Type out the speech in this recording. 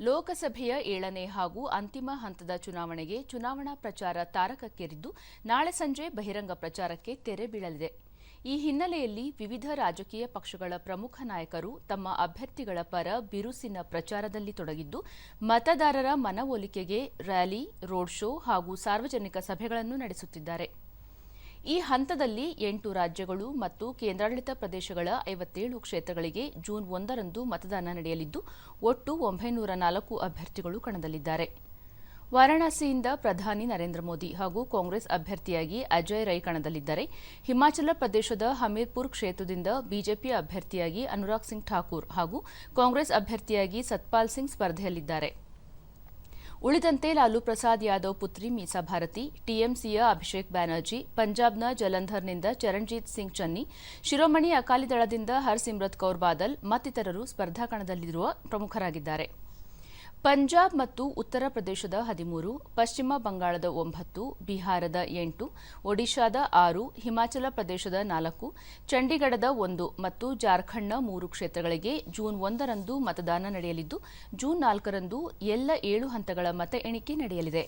ಲೋಕಸಭೆಯ ಏಳನೇ ಹಾಗೂ ಅಂತಿಮ ಹಂತದ ಚುನಾವಣೆಗೆ ಚುನಾವಣಾ ಪ್ರಚಾರ ತಾರಕಕ್ಕೇರಿದ್ದು, ನಾಳೆ ಸಂಜೆ ಬಹಿರಂಗ ಪ್ರಚಾರಕ್ಕೆ ತೆರೆ ಬೀಳಲಿದೆ. ಈ ಹಿನ್ನೆಲೆಯಲ್ಲಿ ವಿವಿಧ ರಾಜಕೀಯ ಪಕ್ಷಗಳ ಪ್ರಮುಖ ನಾಯಕರು ತಮ್ಮ ಅಭ್ಯರ್ಥಿಗಳ ಪರ ಬಿರುಸಿನ ಪ್ರಚಾರದಲ್ಲಿ ತೊಡಗಿದ್ದು, ಮತದಾರರ ಮನವೊಲಿಕೆಗೆ ರ್ಯಾಲಿ, ರೋಡ್ ಶೋ ಹಾಗೂ ಸಾರ್ವಜನಿಕ ಸಭೆಗಳನ್ನು ನಡೆಸುತ್ತಿದ್ದಾರೆ. ಈ ಹಂತದಲ್ಲಿ ಎಂಟು ರಾಜ್ಯಗಳು ಮತ್ತು ಕೇಂದ್ರಾಡಳಿತ ಪ್ರದೇಶಗಳ ಐವತ್ತೇಳು ಕ್ಷೇತ್ರಗಳಿಗೆ ಜೂನ್ ಒಂದರಂದು ಮತದಾನ ನಡೆಯಲಿದ್ದು, ಒಟ್ಟು ಒಂಬೈನೂರ ನಾಲ್ಕು ಅಭ್ಯರ್ಥಿಗಳು ಕಣದಲ್ಲಿದ್ದಾರೆ. ವಾರಾಣಸಿಯಿಂದ ಪ್ರಧಾನಿ ನರೇಂದ್ರ ಮೋದಿ ಹಾಗೂ ಕಾಂಗ್ರೆಸ್ ಅಭ್ಯರ್ಥಿಯಾಗಿ ಅಜಯ್ ರೈ ಕಣದಲ್ಲಿದ್ದಾರೆ. ಹಿಮಾಚಲ ಪ್ರದೇಶದ ಹಮೀರ್ಪುರ್ ಕ್ಷೇತ್ರದಿಂದ ಬಿಜೆಪಿ ಅಭ್ಯರ್ಥಿಯಾಗಿ ಅನುರಾಗ್ ಸಿಂಗ್ ಠಾಕೂರ್ ಹಾಗೂ ಕಾಂಗ್ರೆಸ್ ಅಭ್ಯರ್ಥಿಯಾಗಿ ಸತ್ಪಾಲ್ ಸಿಂಗ್ ಸ್ಪರ್ಧೆಯಲ್ಲಿದ್ದಾರೆ. ಉಳಿದಂತೆ ಲಾಲು ಪ್ರಸಾದ್ ಯಾದವ್ ಪುತ್ರಿ ಮೀಸಾ ಭಾರತಿ, ಟಿಎಂಸಿಯ ಅಭಿಷೇಕ್ ಬ್ಯಾನರ್ಜಿ, ಪಂಜಾಬ್ನ ಜಲಂಧರ್ನಿಂದ ಚರಣ್ಜೀತ್ ಸಿಂಗ್ ಚನ್ನಿ, ಶಿರೋಮಣಿ ಅಕಾಲಿ ದಳದಿಂದ ಹರ್ಸಿಮ್ರತ್ ಕೌರ್ ಬಾದಲ್ ಮತ್ತಿತರರು ಸ್ಪರ್ಧಾಕಣದಲ್ಲಿರುವ ಪ್ರಮುಖರಾಗಿದ್ದಾರೆ. ಪಂಜಾಬ್ ಮತ್ತು ಉತ್ತರ ಪ್ರದೇಶದ ಹದಿಮೂರು, ಪಶ್ಚಿಮ ಬಂಗಾಳದ ಒಂಬತ್ತು, ಬಿಹಾರದ ಎಂಟು, ಒಡಿಶಾದ ಆರು, ಹಿಮಾಚಲ ಪ್ರದೇಶದ ನಾಲ್ಕು, ಚಂಡೀಗಢದ ಒಂದು ಮತ್ತು ಜಾರ್ಖಂಡ್ನ ಮೂರು ಕ್ಷೇತ್ರಗಳಿಗೆ ಜೂನ್ ಒಂದರಂದು ಮತದಾನ ನಡೆಯಲಿದ್ದು, ಜೂನ್ ನಾಲ್ಕರಂದು ಎಲ್ಲ ಏಳು ಹಂತಗಳ ಮತ ಎಣಿಕೆ ನಡೆಯಲಿದೆ.